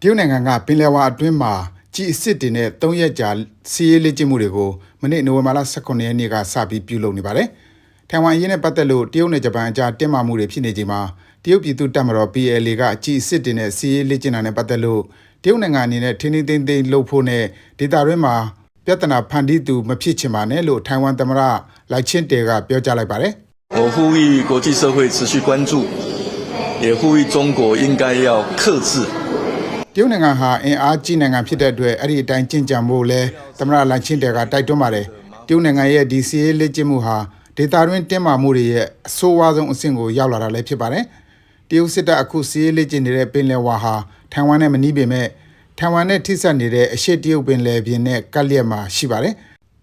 တရုတ်နိုင်ငံကပင်လယ်ဝါအတွင်းမှာကြီးအစ်စ်တင်တဲ့၃ရက်ကြာစီးရေးလက်ကျင့်မှုတွေကိုမနေ့နိုဝင်ဘာလ18ရက်နေ့ကစပြီးပြုလုပ်နေပါတယ်။ထိုင်ဝမ်အရေးနဲ့ပတ်သက်လို့တရုတ်နဲ့ဂျပန်အကြားတင်းမာမှုတွေဖြစ်နေချိန်မှာတရုတ်ပြည်သူ့တပ်မတော် PLA ကကြီးအစ်စ်တင်တဲ့စီးရေးလက်ကျင့်တာနဲ့ပတ်သက်လို့တရုတ်နိုင်ငံအနေနဲ့ထင်းထင်းသိမ်းသိမ်းလှုပ်ဖို့နဲ့ဒေတာတွင်းမှာပြဿနာဖန်တီးသူမဖြစ်ချင်ပါနဲ့လို့ထိုင်ဝမ်သမ္မတလိုက်ချင်းတဲကပြောကြားလိုက်ပါတယ်။ 我呼吁国际社会持续关注，也呼吁中国应该要克制。 တရုတ်နိုင်ငံဟာအင်အားကြီးနိုင်ငံဖြစ်တဲ့အတွက်အဲ့ဒီအတိုင်းကျင့်ကြံဖို့လဲသမ္မတလန်ချင်းတဲကတိုက်တွန်းပါတယ်တရုတ်နိုင်ငံရဲ့ဒီစီးရေးလက်ကျင့်မှုဟာဒေတာတွင်းတင်းမာမှုတွေရဲ့အဆိုးဝါးဆုံးအဆင့်ကိုရောက်လာတာလည်းဖြစ်ပါတယ်တရုတ်စစ်တပ်အခုစီးရေးလက်ကျင့်နေတဲ့ပင်လယ်ဝါဟာထိုင်ဝမ်နဲ့မနီးပေမဲ့ထိုင်ဝမ်နဲ့ထိစပ်နေတဲ့အရှေ့တရုတ်ပင်လယ်ပြင်နဲ့ကပ်လျက်မှာရှိပါတယ်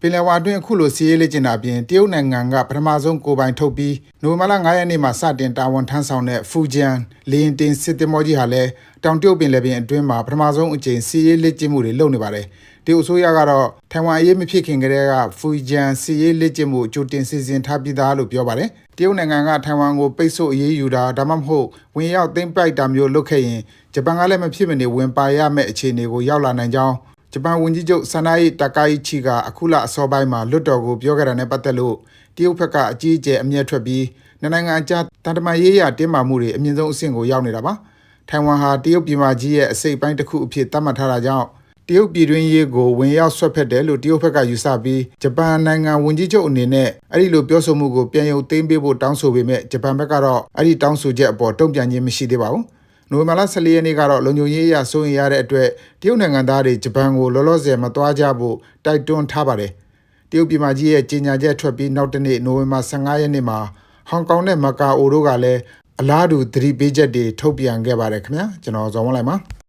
ပင်လယ်ဝါအတွင်းအခုလိုစီးရေးလက်ကျင့်တာအပြင်တရုတ်နိုင်ငံကပထမဆုံးကိုယ်ပိုင်ထုတ်ပြီးနိုဝင်ဘာလ9ရက်နေ့မှာစတင်တာဝန်ထမ်းဆောင်တဲ့ဖူဂျန်လေရင်တင်စစ်သင်္ဘောကြီးဟာလည်းတောင်တရုတ်ပင်လယ်ပြင်အတွင်းမှာပထမဆုံးအကြိမ်စီးရေးလက်ကျင့်မှုတွေလုပ်နေပါတယ်တရုတ်အစိုးရကတော့ထိုင်ဝမ်အရေးမဖြစ်ခင်ကတည်းကဖူဂျန်စီးရေးလက်ကျင့်မှုကြိုတင်စီစဉ်ထားပြီးသားလို့ပြောပါတယ်တရုတ်နိုင်ငံကထိုင်ဝမ်ကိုပိတ်ဆို့အရေးယူတာဒါမှမဟုတ်ဝင်ရောက်သိမ်းပိုက်တာမျိုးလုပ်ခဲ့ရင်ဂျပန်ကလည်းမဖြစ်မနေဝင်ပါရမယ့်အခြေအနေကိုရောက်လာနိုင်ကြောင်း ဂျပန်ဝန်ကြီးချုပ်ဆန်နာယီတာကာယီချီကအခုလအစောပိုင်းမှာလွတ်တော်ကိုပြောခဲ့တာနဲ့ပတ်သက်လို့တရုတ်ဘက်ကအကြီးအကျယ်အမျက်ထွက်ပြီးနှစ်နိုင်ငံအကြားတန်တမာရေးရတင်းမာမှုတွေအမြင့်ဆုံးအဆင့်ကိုရောက်နေတာပါထိုင်ဝမ်ဟာတရုတ်ပြည်မကြီးရဲ့အစိတ်အပိုင်းတစ်ခုအဖြစ်သတ်မှတ်ထားတာကြောင့်တရုတ်ပြည်တွင်းရေးကိုဝင်ရောက်ဆွတ်ဖက်တယ်လို့တရုတ်ဘက်ကယူဆပြီးဂျပန်နိုင်ငံဝန်ကြီးချုပ်အနေနဲ့အဲ့ဒီလိုပြောဆိုမှုကိုပြန်ရုပ်သိမ်းပေးဖို့တောင်းဆိုပေမဲ့ဂျပန်ဘက်ကတော့အဲ့ဒီတောင်းဆိုချက်အပေါ်တုံ့ပြန်ခြင်းမရှိသေးပါဘူး နိုဝင်ဘာလ14ရက်နေ့ကတော့လုံခြုံရေးအရစိုးရင်ရတဲ့အတွက်တရုတ်နိုင်ငံသားတွေဂျပန်ကိုလောလောဆယ်မသွားကြဖို့တိုက်တွန်းထားပါတယ်တရုတ်ပြည်မကြီးရဲ့ကြေညာချက်ထွက်ပြီးနောက်တနေ့နိုဝင်ဘာ15ရက်နေ့မှာဟောင်ကောင်နဲ့မကာအိုတို့ကလည်းအလားတူသတိပေးချက်တွေထုတ်ပြန်ခဲ့ပါတယ်ခင်ဗျာကျွန်တော်ဇော်ဝင်းလိုက်ပါ